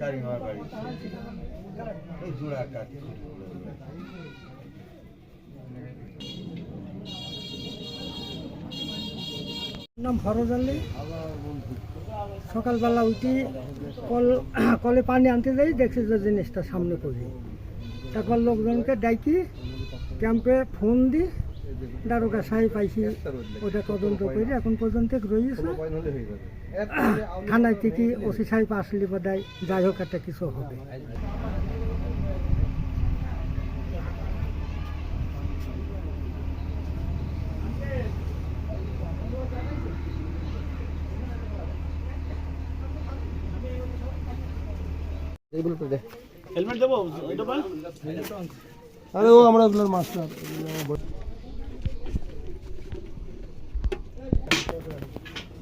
কারিমার জোড়া কাঠ নাম ফরজ আলী। সকালবেলা উঠি কল কলে পানি আনতে যাই দেখছি যে জিনিসটা সামনে পড়ি তারপর লোকজনকে ডাকি ক্যাম্পে ফোন দি দারোগা সাহেব পাইছি ওটা তদন্ত করে এখন পর্যন্ত রয়েছে। থানায় থেকে ওসি সাহেব আসলে বোধ যাই হোক একটা কিছু হবে। হেলমেট দেবো? আরে ও আমরা আপনার মাস্টার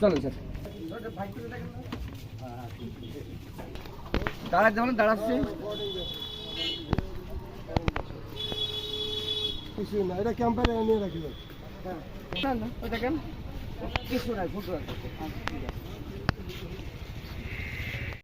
চলেন স্যার। দাঁড়াতে বলেন দাঁড়াচ্ছে। কিছু না এটা ক্যাম্পারে নিয়ে রাখি। না ওই দেখেন কিছু নাই ফুটো আছে।